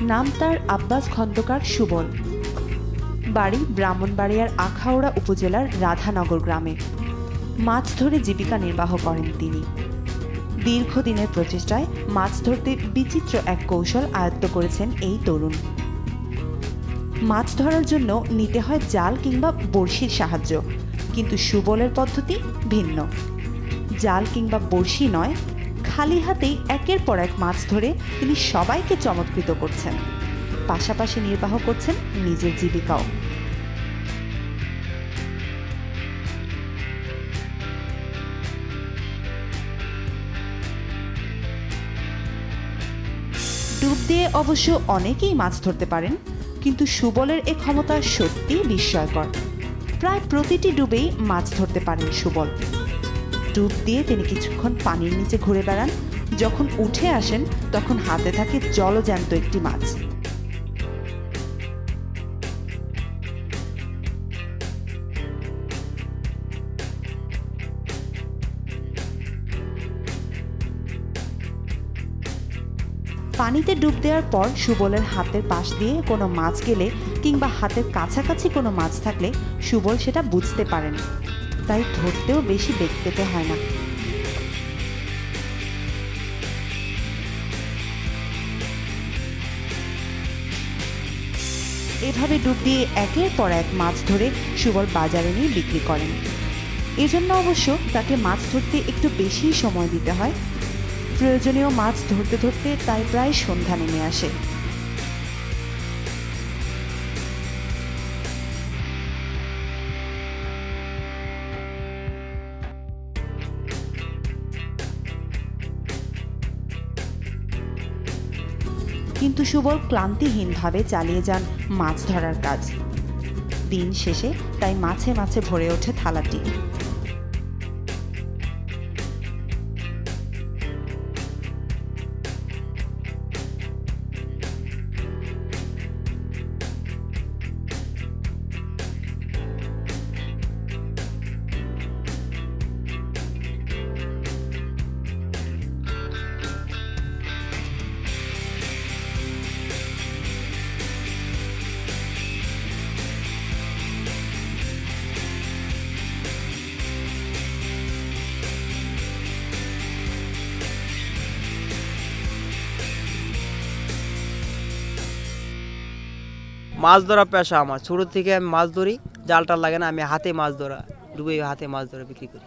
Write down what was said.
নাম তার আব্বাস খন্দকার সুবল। বাড়ি ব্রাহ্মণবাড়িয়ার আখাউড়া উপজেলার রাধানগর গ্রামে। মাছ ধরে জীবিকা নির্বাহ করেন তিনি। দীর্ঘদিনের প্রচেষ্টায় মাছ ধরতে বিচিত্র এক কৌশল আয়ত্ত করেছেন এই তরুণ। মাছ ধরার জন্য নিতে হয় জাল কিংবা বড়শির সাহায্য, কিন্তু সুবলের পদ্ধতি ভিন্ন। জাল কিংবা বড়শি নয় খালি হাতেই একের পর এক মাছ ধরে তিনি সবাইকে চমৎকৃত করছেন। পাশাপাশি নির্বাহ করছেন নিজের জীবিকাও। ডুব দিয়ে অবশ্য অনেকেই মাছ ধরতে পারেন, কিন্তু সুবলের এ ক্ষমতা সত্যিই বিস্ময়কর। প্রায় প্রতিটি ডুবেই মাছ ধরতে পারেন সুবল। ডুব দিয়ে তিনি কিছুক্ষণ পানির নিচে ঘুরে বেড়ান। যখন উঠে আসেন, তখন হাতে থাকে জলজ্যান্ত একটি মাছ। পানিতে ডুব দেওয়ার পর সুবলের হাতের পাশ দিয়ে কোনো মাছ গেলে কিংবা হাতের কাছাকাছি কোনো মাছ থাকলে সুবল সেটা বুঝতে পারেন। তাই ধরতেও বেশি বেগ পেতে হয় না। এভাবে ডুব দিয়ে একের পর এক মাছ ধরে সুবল বাজারে নিয়ে বিক্রি করেন। এজন্য অবশ্য তাকে মাছ ধরতে একটু বেশি সময় দিতে হয়। প্রয়োজনীয় মাছ ধরতে ধরতে তাই প্রায় সন্ধ্যা নেমে আসে। কিন্তু সুবল ক্লান্তিহীনভাবে চালিয়ে যান মাছ ধরার কাজ। দিন শেষে তাই মাছে মাছে ভরে ওঠে থালাটি। মাছ ধরা পেশা আমার। ছোটো থেকে আমি মাছ ধরি জালটা লাগে না, আমি হাতে মাছ ধরা ডুবে হাতে মাছ ধরা বিক্রি করি।